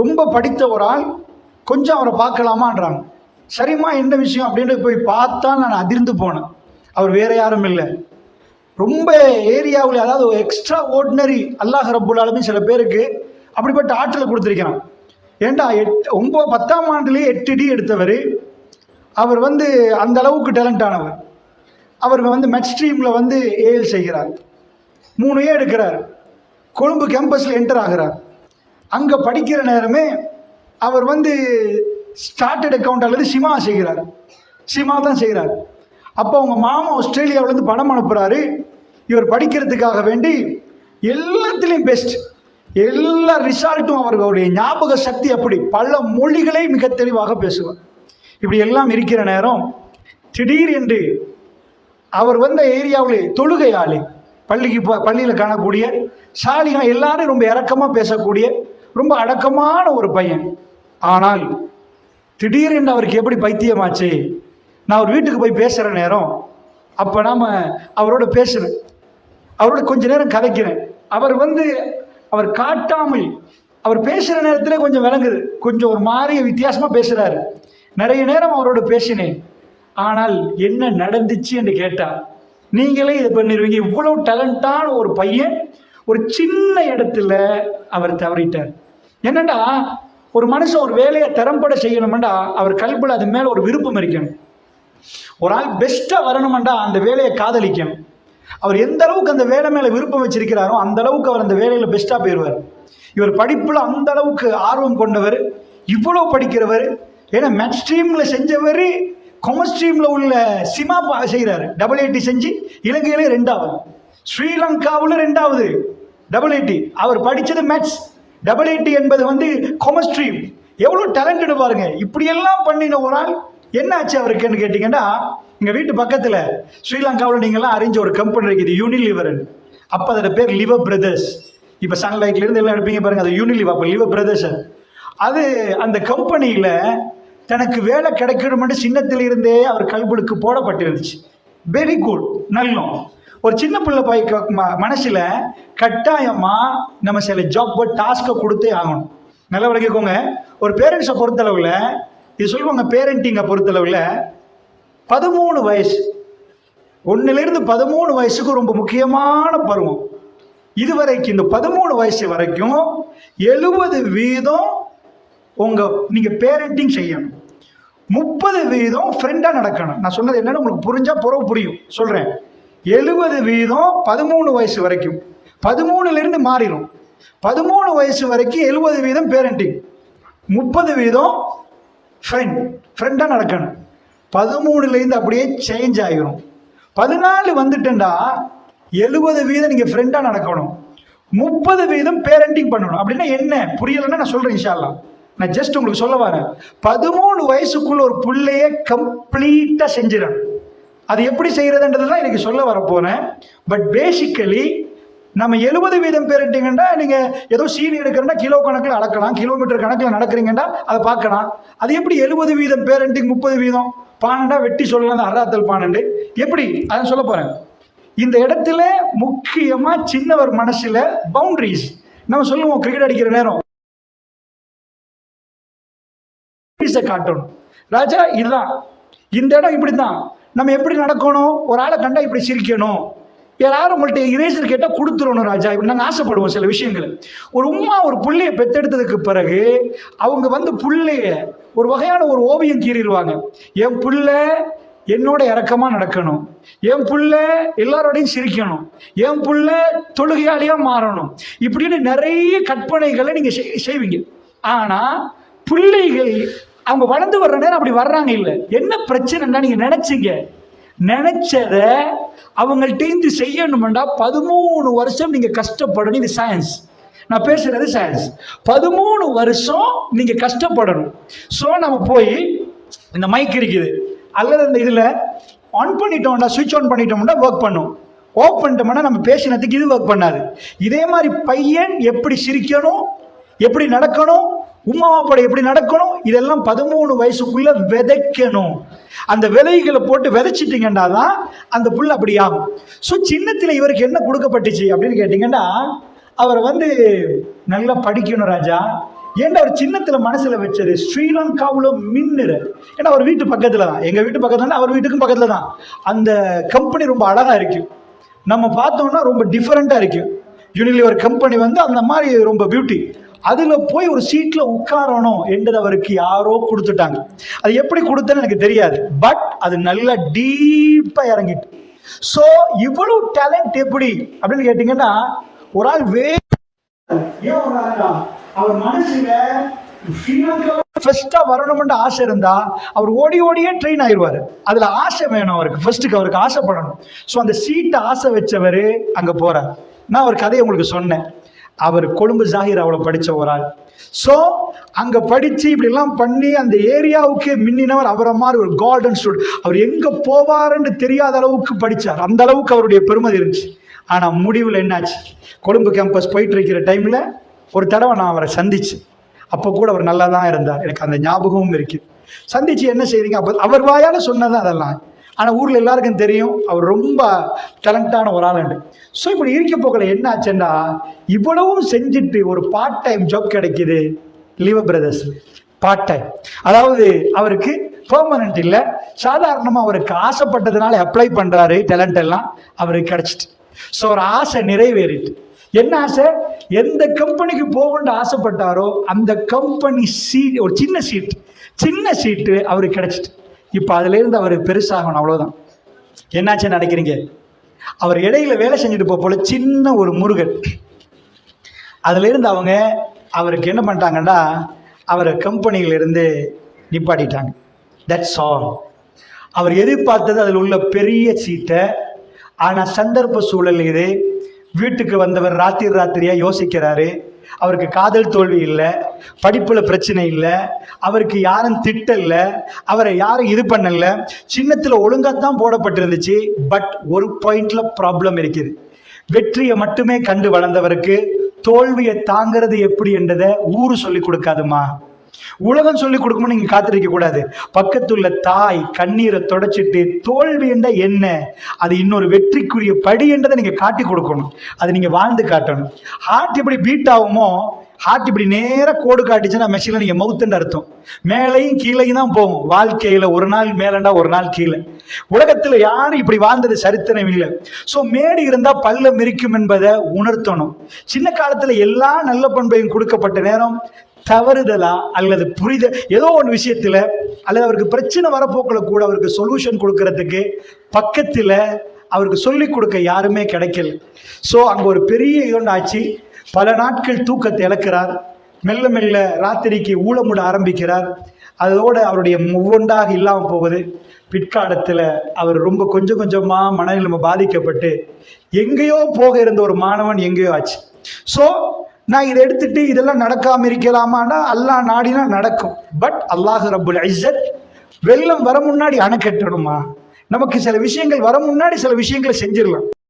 ரொம்ப படித்த ஒரு ஆள் கொஞ்சம் அவரை பார்க்கலாமான்றாங்க. சரிம்மா என்ன விஷயம் அப்படின்னு போய் பார்த்தா நான் அதிர்ந்து போனேன். அவர் வேற யாரும் இல்லை. ரொம்ப ஏரியாவில் அதாவது எக்ஸ்ட்ரா ஓர்டினரி அல்லாஹ் ரப்புல் சில பேருக்கு அப்படிப்பட்ட ஆற்றலை கொடுத்துருக்கிறான். ஏன்டா எட் ஒம்பது பத்தாம் ஆண்டுலேயே எட்டு டி எடுத்தவர். அவர் வந்து அந்த அளவுக்கு டேலண்ட் ஆனவர். அவர் வந்து மெட் ஸ்ட்ரீமில் வந்து ஏஎல் செய்கிறார். மூணு ஏ எடுக்கிறார். கொழும்பு கேம்பஸில் என்டர் ஆகிறார். அங்கே படிக்கிற நேரமே அவர் வந்து ஸ்டார்டட் அக்கௌண்ட் அல்லது சிமா செய்கிறார். சிமா தான் செய்கிறார். அப்போ அவங்க மாமா ஆஸ்திரேலியாவிலேருந்து பணம் அனுப்புகிறாரு இவர் படிக்கிறதுக்காக வேண்டி எல்லாத்துலேயும் பெஸ்ட் எல்லா ரிசால்ட்டும் அவர்களுடைய ஞாபக சக்தி அப்படி. பல மொழிகளை மிக தெளிவாக பேசுவார். இப்படி எல்லாம் இருக்கிற நேரம் திடீர் என்று அவர் வந்த ஏரியாவில் தொழுகை ஆளு பள்ளிக்கு பள்ளியில் காணக்கூடிய சாலிகா எல்லாரும் ரொம்ப இறக்கமாக பேசக்கூடிய ரொம்ப அடக்கமான ஒரு பையன். ஆனால் திடீரென்று அவருக்கு எப்படி பைத்தியமாச்சு? நான் ஒரு வீட்டுக்கு போய் பேசுகிற நேரம் அப்போ நாம் அவரோட பேசுகிறேன் அவரோட கொஞ்ச நேரம் கதைக்கிறேன். அவர் வந்து அவர் காட்டாமல் அவர் பேசுகிற நேரத்தில் கொஞ்சம் விளங்குது. கொஞ்சம் ஒரு மாதிரி வித்தியாசமாக பேசுகிறாரு நிறைய நேரம் அவரோட பேசினேன். ஆனால் என்ன நடந்துச்சு என்று கேட்டால் நீங்களே இதை பண்ணிடுவீங்க இவ்வளோ டேலண்டான ஒரு பையன் ஒரு சின்ன இடத்துல அவர் தவறிட்டார். என்னண்டா? ஒரு மனுஷன் ஒரு வேலையை திறம்பட செய்யணுமெண்டா அவர் கல்பில் அது மேலே ஒரு விருப்பம் இருக்கணும். ஒரு ஆள் பெஸ்ட்டாக வரணுமெண்டா அந்த வேலையை காதலிக்கணும். அவர் எந்த அளவுக்கு அந்த வேலை மேலே விருப்பம் வச்சிருக்கிறாரோ அந்த அளவுக்கு அவர் அந்த வேலையில் பெஸ்ட்டாக போயிடுவார். இவர் படிப்பில் அந்த அளவுக்கு ஆர்வம் கொண்டவர் இவ்வளோ படிக்கிறவர் ஏன்னா மேட் ஸ்ட்ரீமில் செஞ்சவர் கொமர்ஸ் ஸ்ட்ரீமில் உள்ள சிமா செய்கிறாரு டபுள் எயிட்டி செஞ்சு இலங்கையிலே ரெண்டாவது. ஸ்ரீலங்காவில் ரெண்டாவது. டபுள் எயிட்டி அவர் படித்தது மேத்ஸ் டபுள் எயிட்டி என்பது வந்து கொமஸ்ட்ரி எவ்வளோ டேலண்டடு பாருங்க. இப்படியெல்லாம் பண்ணின ஒரு ஆள் என்ன ஆச்சு அவருக்குன்னு கேட்டிங்கன்னா எங்கள் வீட்டு பக்கத்தில் ஸ்ரீலங்காவில் நீங்கள்லாம் அறிஞ்ச ஒரு கம்பெனி இருக்குது யூனிலிவர் அப்போ அதோட பேர் லிவர் பிரதர்ஸ் இப்போ சன்லைட்லேருந்து எல்லாம் எடுப்பீங்க பாருங்கள் அது யூனிலிவ் அப்போ லிவர் பிரதர்ஸ் அது அந்த கம்பெனியில் தனக்கு வேலை கிடைக்கணும்னு சின்னத்திலிருந்தே அவர் கல்புலுக்கு போடப்பட்டிருந்துச்சு. Very good நல்லோம். ஒரு சின்ன பிள்ளை பை மனசில் கட்டாயமாக நம்ம சில ஜாப் டாஸ்க்கை கொடுத்தே ஆகணும். நல்லா விளக்கிக்கோங்க ஒரு பேரண்ட்ஸை பொறுத்தளவில் இது சொல்லுவாங்க பேரண்டிங்கை பொறுத்தளவில் பதிமூணு வயசு. ஒன்றுலேருந்து பதிமூணு வயசுக்கு ரொம்ப முக்கியமான பருவம். இதுவரைக்கும் இந்த பதிமூணு வயசு வரைக்கும் எழுபது வீதம் உங்கள் நீங்கள் பேரண்டிங் செய்யணும். முப்பது வீதம் ஃப்ரெண்டாக நடக்கணும். நான் சொன்னது என்னென்னு உங்களுக்கு புரிஞ்சால் புறவு புரியும். சொல்கிறேன் எழுபது வீதம் பதிமூணு வயசு வரைக்கும். பதிமூணுலேருந்து மாறிடும் பதிமூணு வயசு வரைக்கும் எழுபது வீதம் பேரண்டிங் முப்பது வீதம் ஃப்ரெண்ட் ஃப்ரெண்டாக நடக்கணும். பதிமூணுலேருந்து அப்படியே சேஞ்ச் ஆகிரும் பதினாலு வந்துட்டேன்டா எழுபது வீதம் நீங்கள் ஃப்ரெண்டாக நடக்கணும். முப்பது வீதம் பேரண்டிங் பண்ணணும். அப்படின்னா என்ன? புரியலைன்னா நான் சொல்கிறேன் இன்ஷால்லா நான் ஜஸ்ட் உங்களுக்கு சொல்ல வரேன். பதிமூணு வயசுக்குள்ள ஒரு புள்ளைய கம்ப்ளீட்டாக செஞ்சிடணும். அது எப்படி செய்கிறதுன்றது தான் எனக்கு சொல்ல வரப்போகிறேன் பட் பேசிக்கலி நம்ம எழுபது வீதம் பேருட்டிங்கன்னா நீங்கள் ஏதோ சீனி எடுக்கிறனா கிலோ கணக்கில் அடக்கலாம் கிலோமீட்டர் கணக்கில் நடக்கிறீங்கன்னா அதை பார்க்கலாம். அது எப்படி எழுபது வீதம் பேரண்டிங் முப்பது வீதம்? பானண்டா வெட்டி சொல்லலாம் அறாத்தல் பானண்டு. எப்படி? அதை சொல்ல போகிறேன் இந்த இடத்துல முக்கியமாக சின்னவர் மனசில் பவுண்ட்ரிஸ் நம்ம சொல்லுவோம் கிரிக்கெட் அடிக்கிற நேரம். காட்டணும். ராஜா இதுதான். இந்த இடம் இப்படி தான் நம்ம எப்படி நடக்கணும்? ஒரு ஆளை கண்டா இப்படி சிரிக்கணும்? யாரும் உங்கள்கிட்ட இரேசர் கேட்டால் கொடுத்துடணும் ராஜா. இப்படி நாங்கள் ஆசைப்படுவோம் சில விஷயங்கள். ஒரு உம்மா ஒரு புள்ளையை பெத்தெடுத்ததுக்கு பிறகு அவங்க வந்து புள்ளைய ஒரு வகையான ஒரு ஓவியம் கீறிடுவாங்க. என் புள்ள என்னோட இறக்கமாக நடக்கணும். என் புள்ள எல்லாரோடையும் சிரிக்கணும். என் புள்ள தொழுகையாளியாக மாறணும். இப்படின்னு நிறைய கற்பனைகளை நீங்கள் செய்வீங்க. ஆனால் பிள்ளைகள் அவங்க வளர்ந்து வர்ற நேரம் அப்படி வர்றாங்க இல்லை. என்ன பிரச்சனைன்னா நீங்கள் நினச்சிங்க. நினைச்சத அவங்கள்ட்டேந்து செய்யணுமெண்டா பதிமூணு வருஷம் நீங்கள் கஷ்டப்படணும். இது சயின்ஸ் நான் பேசுறது சயின்ஸ் பதிமூணு வருஷம் நீங்கள் கஷ்டப்படணும். ஸோ நம்ம போய் இந்த மைக் இருக்குது. அல்லது இந்த இதில் ஆன் பண்ணிட்டோம்னா சுவிட்ச் ஆன் பண்ணிட்டோம்னா ஒர்க் பண்ணும். ஆஃப் பண்ணிட்டோம்னா நம்ம பேசினதுக்கு இது ஒர்க் பண்ணாது. இதே மாதிரி பையன் எப்படி சிரிக்கணும் எப்படி நடக்கணும் உமா எப்படி நடக்கணும்? இதெல்லாம் பதிமூணு வயசுக்குள்ள விதைக்கணும். அந்த விதைகளை போட்டு விதைச்சிட்டிங்கன்னா தான் அந்த புல் அப்படி ஆகும். ஸோ சின்னத்தில் இவருக்கு என்ன கொடுக்கப்பட்டுச்சு அப்படின்னு கேட்டிங்கன்னா அவர் வந்து நல்லா படிக்கணும் ராஜா. ஏன்டா அவர் சின்னத்தில் மனசில் வச்சது? ஸ்ரீலங்காவில் மின்னுற. ஏன்னா அவர் வீட்டு பக்கத்தில் தான். எங்கள் வீட்டு பக்கத்தில் அவர் வீட்டுக்கும் பக்கத்தில் தான். அந்த கம்பெனி ரொம்ப அழகாக இருக்கும் நம்ம பார்த்தோம்னா ரொம்ப டிஃப்ரெண்ட்டாக இருக்கும் யூனிலிவர் கம்பெனி வந்து அந்த மாதிரி ரொம்ப பியூட்டி அதில் போய் ஒரு சீட்டில் உட்காரணும் என்றது அவருக்கு யாரோ கொடுத்துட்டாங்க. அது எப்படி கொடுத்தேன்னு எனக்கு தெரியாது. பட் அது நல்லா டீப்பாக இறங்கிட்டு. ஸோ இவ்வளவு டேலண்ட் எப்படி? அப்படின்னு கேட்டிங்கன்னா ஒரு ஆள் வே அவர் மனசுல ஃபர்ஸ்டா வரணும்னு ஆசை இருந்தா அவர் ஓடி ஓடியே ட்ரெயின் ஆயிடுவாரு அதுல ஆசை வேணும் அவருக்கு. ஃபர்ஸ்ட்டுக்கு அவருக்கு ஆசைப்படணும். ஸோ அந்த சீட்டை ஆசை வச்சவர் அங்க போறார். நான் அவர் கதையை உங்களுக்கு சொன்னேன். அவர் கொழும்பு ஜாகிர் அவளை படித்த ஒரு ஆள். ஸோ அங்கே படித்து இப்படிலாம் பண்ணி அந்த ஏரியாவுக்கு மின்னினவர் அவரை மாதிரி ஒரு கார்டன் ஸ்டூடெண்ட் அவர் எங்கே போவாருன்னு தெரியாத அளவுக்கு படித்தார் அந்த அளவுக்கு அவருடைய பெருமதி இருந்துச்சு. ஆனால் முடிவில் என்னாச்சு? கொழும்பு கேம்பஸ் போயிட்டு இருக்கிற டைமில் ஒரு தடவை நான் அவரை சந்திச்சேன். அப்போ கூட அவர் நல்லா தான் இருந்தார். எனக்கு அந்த ஞாபகமும் இருக்குது சந்திச்சு என்ன செய்கிறீங்க அப்போ அவர் வாயால் சொன்னதான் அதெல்லாம். ஆனால் ஊரில் எல்லாருக்கும் தெரியும் அவர் ரொம்ப டேலண்டான ஒரு ஆளுண்டு ஸோ இப்படி இருக்க போகல என்ன ஆச்சுன்னா இவ்வளவும் செஞ்சுட்டு ஒரு பார்ட் டைம் ஜாப் கிடைக்கிது லிவ பிரதர்ஸ் பார்ட் டைம் அதாவது அவருக்கு பெர்மனண்ட் இல்லை. சாதாரணமாக அவருக்கு ஆசைப்பட்டதுனால அப்ளை பண்ணுறாரு டேலண்ட் எல்லாம் அவருக்கு கிடச்சிட்டு. ஸோ ஒரு ஆசை நிறைவேறிட்டு. என்ன ஆசை? எந்த கம்பெனிக்கு போகணும்னு ஆசைப்பட்டாரோ அந்த கம்பெனி சீட் ஒரு சின்ன சீட் சின்ன சீட்டு அவருக்கு கிடச்சிட்டு. இப்போ அதுலேருந்து அவர் பெருசாகணும் அவ்வளோதான் என்னாச்சு நினைக்கிறீங்க? அவர் இடையில வேலை செஞ்சுட்டு போல சின்ன ஒரு முருகன். அதுலேருந்து அவங்க அவருக்கு என்ன பண்ணிட்டாங்கன்னா அவரை கம்பெனியிலிருந்து நிப்பாட்டிட்டாங்க. தட்ஸ் ஆல் அவர் எதிர்பார்த்தது அதில் உள்ள பெரிய சீட்டை. ஆனால் சந்தர்ப்ப சூழல் இது வீட்டுக்கு வந்தவர் ராத்திரி ராத்திரியாக யோசிக்கிறாரு. அவருக்கு காதல் தோல்வி இல்லை படிப்பில் பிரச்சனை இல்லை அவருக்கு யாரும் திட்டல அவரை யாரும் இது பண்ணல. ஒழுங்காக தான் போடப்பட்டிருந்துச்சு பட் ஒரு பாயிண்ட்ல ப்ராப்ளம் இருக்குது. வெற்றியை மட்டுமே கண்டு வளர்ந்தவருக்கு தோல்வியை தாங்கிறது எப்படி என்றதை ஊரு சொல்லி கொடுக்காதுமா? உலகம் சொல்லி கொடுக்கும்போது நீங்க காத்திருக்க கூடாது. பக்கத்துள்ள தாய் கண்ணீரை தொடச்சிட்டு தோல்வி என்ற என்ன அது இன்னொரு வெற்றிக்குரிய படி என்றதை நீங்க காட்டி கொடுக்கணும். அது நீங்க வாழ்ந்து காட்டணும். ஹார்ட் எப்படி பீட் ஆகுமோ ஹார்ட் இப்படி நேராக கோடு காட்டுச்சுன்னா மெஷினில் நீங்கள் மவுத்துன்னு அர்த்தம். மேலையும் கீழையும் தான் போகும். வாழ்க்கையில் ஒரு நாள் மேலண்டா ஒரு நாள் கீழே. உலகத்தில் யாரும் இப்படி வாழ்ந்தது சரித்திரம் இல்லை. ஸோ மேடு இருந்தால் பல்ல மிரிக்கும் என்பதை உணர்த்தணும். சின்ன காலத்தில் எல்லா நல்ல பண்பையும் கொடுக்கப்பட்ட நேரம் தவறுதலா அல்லது புரித ஏதோ ஒரு விஷயத்தில் அல்லது அவருக்கு பிரச்சனை வரப்போக்கில் கூட அவருக்கு சொல்யூஷன் கொடுக்கறதுக்கு பக்கத்தில் அவருக்கு சொல்லி கொடுக்க யாருமே கிடைக்கல. ஸோ அங்கே ஒரு பெரிய இரண்டாச்சு ஆச்சு பல நாட்கள் தூக்கத்தை இழக்கிறார். மெல்ல மெல்ல ராத்திரிக்கு ஊழமுட ஆரம்பிக்கிறார். அதோட அவருடைய ஒவ்வொன்றாக இல்லாமல் போகுது. பிற்காலத்தில் அவர் ரொம்ப கொஞ்சம் கொஞ்சமாக மனநிலைமை பாதிக்கப்பட்டு எங்கேயோ போக இருந்த ஒரு மாணவன் எங்கேயோ ஆச்சு. ஸோ நான் இதை எடுத்துட்டு இதெல்லாம் நடக்காமல் இருக்கலாமான்னா அல்லாஹ் நாடினா நடக்கும். பட் அல்லாஹ் ரபுல் ஐசத் வெள்ளம் வர முன்னாடி அணை கட்டணுமா? நமக்கு சில விஷயங்கள் வர முன்னாடி சில விஷயங்களை செஞ்சிடலாம்.